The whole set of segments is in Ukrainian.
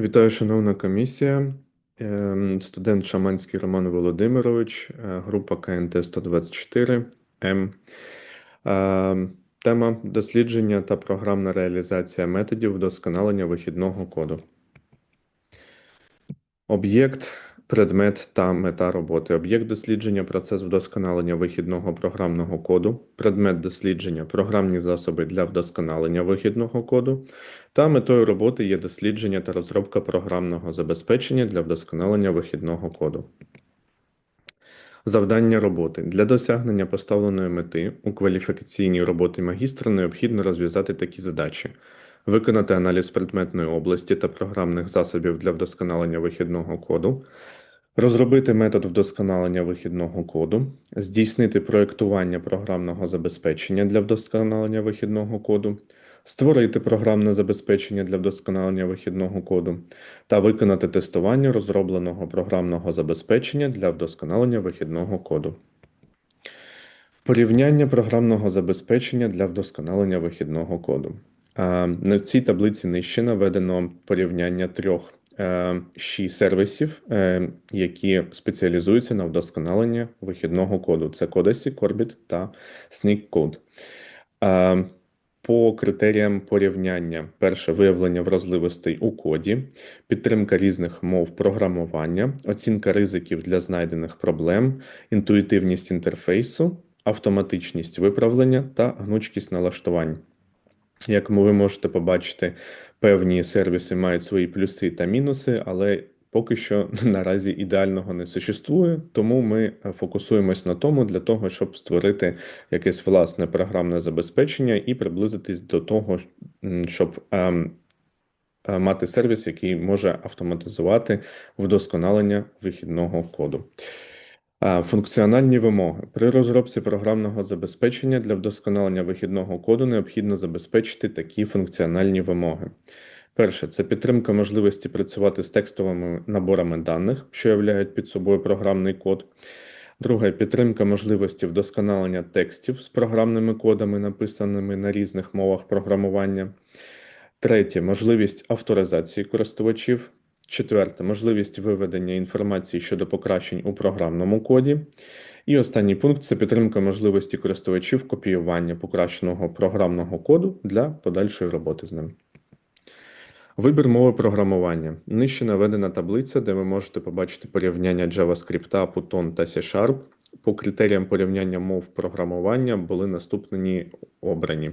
Вітаю, шановна комісія. Ем, Студент Шаманський Роман Володимирович, е, група КНТ 124 М. Ем, Тема дослідження та програмна реалізація методів вдосконалення вихідного коду. Об'єкт, предмет та мета роботи. Об'єкт дослідження процес вдосконалення вихідного програмного коду, предмет дослідження програмні засоби для вдосконалення вихідного коду, та метою роботи є дослідження та розробка програмного забезпечення для вдосконалення вихідного коду. Завдання роботи для досягнення поставленої мети у кваліфікаційній роботі магістра необхідно розв'язати такі задачі: виконати аналіз предметної області та програмних засобів для вдосконалення вихідного коду, розробити метод вдосконалення вихідного коду, здійснити проєктування програмного забезпечення для вдосконалення вихідного коду, створити програмне забезпечення для вдосконалення вихідного коду та виконати тестування розробленого програмного забезпечення для вдосконалення вихідного коду. Порівняння програмного забезпечення для вдосконалення вихідного коду. На цій таблиці нижче наведено порівняння трьох е, ші сервісів, е, які спеціалізуються на вдосконаленні вихідного коду. Це Codacy, Corbit та Sneak Code. По критеріям порівняння: перше виявлення вразливостей у коді, підтримка різних мов програмування, оцінка ризиків для знайдених проблем, інтуїтивність інтерфейсу, автоматичність виправлення та гнучкість налаштувань. Як ви можете побачити, певні сервіси мають свої плюси та мінуси, але поки що наразі ідеального не существує, тому ми фокусуємось на тому для того, щоб створити якесь власне програмне забезпечення і приблизитись до того, щоб ем, е, мати сервіс, який може автоматизувати вдосконалення вихідного коду. Функціональні вимоги при розробці програмного забезпечення для вдосконалення вихідного коду необхідно забезпечити такі функціональні вимоги. Перше це підтримка можливості працювати з текстовими наборами даних, що являють під собою програмний код. Друге підтримка можливості вдосконалення текстів з програмними кодами, написаними на різних мовах програмування. Третє можливість авторизації користувачів. Четверте можливість виведення інформації щодо покращень у програмному коді. І останній пункт це підтримка можливості користувачів копіювання покращеного програмного коду для подальшої роботи з ним. Вибір мови програмування. Нижче наведена таблиця, де ви можете побачити порівняння JavaScript, Python та C-Sharp. По критеріям порівняння мов програмування були наступні обрані: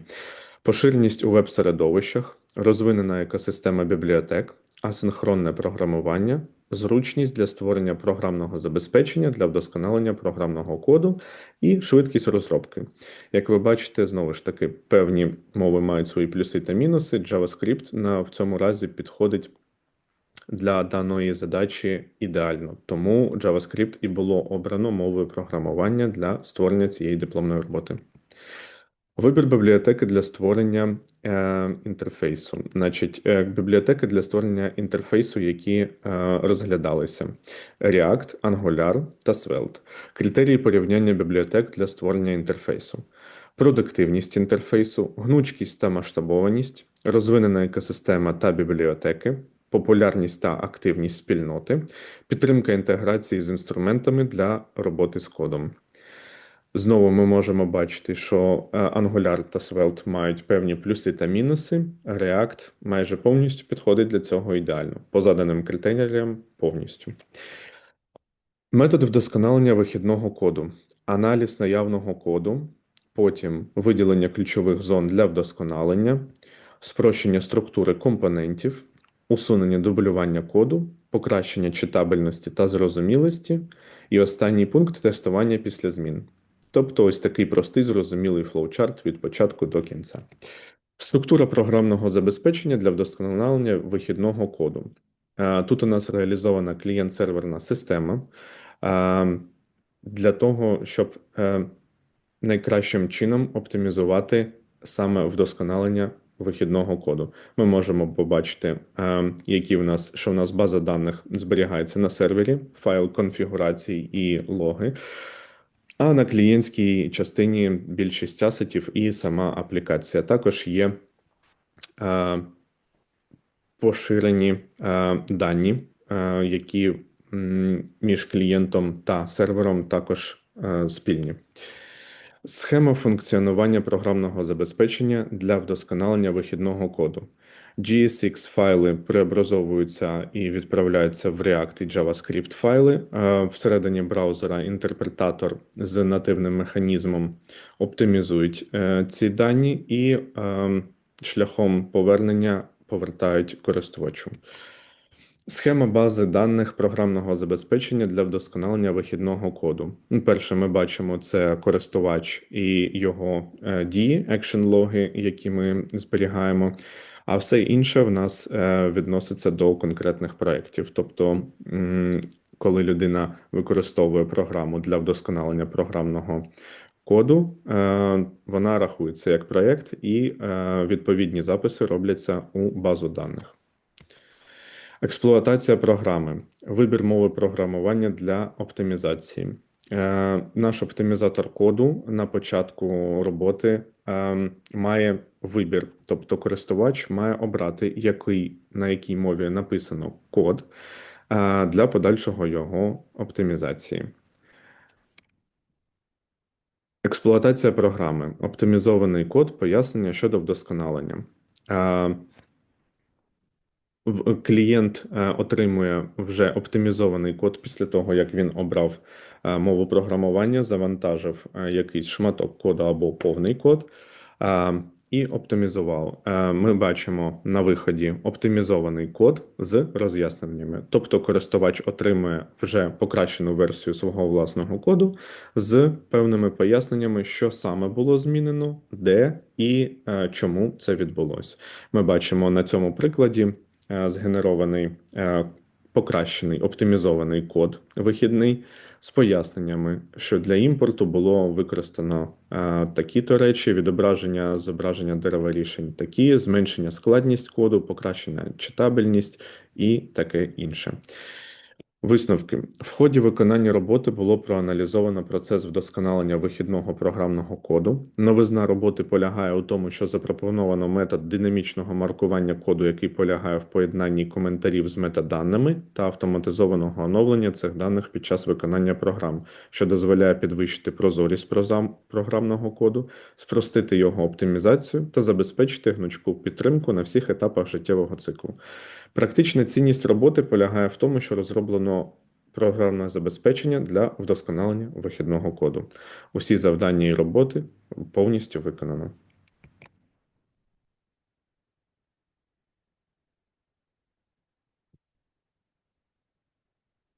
поширеність у веб-середовищах, розвинена екосистема бібліотек, асинхронне програмування, зручність для створення програмного забезпечення для вдосконалення програмного коду і швидкість розробки. Як ви бачите, знову ж таки, певні мови мають свої плюси та мінуси. JavaScript на в цьому разі підходить. Для даної задачі ідеально, тому JavaScript і було обрано мовою програмування для створення цієї дипломної роботи. Вибір бібліотеки для створення е, інтерфейсу. Значить, е, бібліотеки для створення інтерфейсу, які е, розглядалися: React, Angular та Svelte. Критерії порівняння бібліотек для створення інтерфейсу, продуктивність інтерфейсу, гнучкість та масштабованість, розвинена екосистема та бібліотеки. Популярність та активність спільноти, підтримка інтеграції з інструментами для роботи з кодом. Знову ми можемо бачити, що е, Angular та Svelte мають певні плюси та мінуси. React майже повністю підходить для цього ідеально, по заданим критеріям повністю. Метод вдосконалення вихідного коду, аналіз наявного коду, потім виділення ключових зон для вдосконалення, спрощення структури компонентів, усунення дублювання коду, покращення читабельності та зрозумілості, і останній пункт тестування після змін. Тобто ось такий простий зрозумілий флоучарт від початку до кінця. Структура програмного забезпечення для вдосконалення вихідного коду. Тут у нас реалізована клієнт-серверна система для того, щоб е, найкращим чином оптимізувати саме вдосконалення вихідного коду. Ми можемо побачити, які в нас що в нас база даних зберігається на сервері, файл конфігурації і логи. А на клієнтській частині більшість асетів і сама аплікація. Також є поширені е, дані, е, які між клієнтом та сервером також е, спільні. Схема функціонування програмного забезпечення для вдосконалення вихідного коду. GSX файли преобразовуються і відправляються в React і JavaScript файли. Е, Всередині браузера інтерпретатор з нативним механізмом оптимізують е, ці дані і е, шляхом повернення повертають користувачу. Схема бази даних програмного забезпечення для вдосконалення вихідного коду. Ну, Перше, ми бачимо це користувач і його дії, екшн логи, які ми зберігаємо. А все інше в нас е, відноситься до конкретних проєктів. Тобто, коли людина використовує програму для вдосконалення програмного коду, е, вона рахується як проєкт, і е, відповідні записи робляться у базу даних. Експлуатація програми, вибір мови програмування для оптимізації. Е, Наш оптимізатор коду на початку роботи е, має вибір, тобто користувач має обрати, який, на якій мові написано код е, для подальшого його оптимізації. Експлуатація програми, оптимізований код, пояснення щодо вдосконалення. Е, Клієнт е, отримує вже оптимізований код після того, як він обрав е, мову програмування, завантажив якийсь шматок коду або повний код і оптимізував. Ми бачимо на виході оптимізований код з роз'ясненнями. Тобто користувач отримує вже покращену версію свого власного коду з певними поясненнями, що саме було змінено, де і чому це відбулося. Ми бачимо на цьому прикладі згенерований е, покращений оптимізований код вихідний з поясненнями, що для імпорту було використано е, такі-то речі, відображення зображення дерева рішень такі, зменшення складність коду, покращення читабельність і таке інше. Висновки в ході виконання роботи було проаналізовано процес вдосконалення вихідного програмного коду. Новизна роботи полягає у тому, що запропоновано метод динамічного маркування коду, який полягає в поєднанні коментарів з метаданими та автоматизованого оновлення цих даних під час виконання програм, що дозволяє підвищити прозорість програмного коду, спростити його оптимізацію та забезпечити гнучку підтримку на всіх етапах життєвого циклу. Практична цінність роботи полягає в тому, що розроблено програмне забезпечення для вдосконалення вихідного коду. Усі завдання і роботи повністю виконано.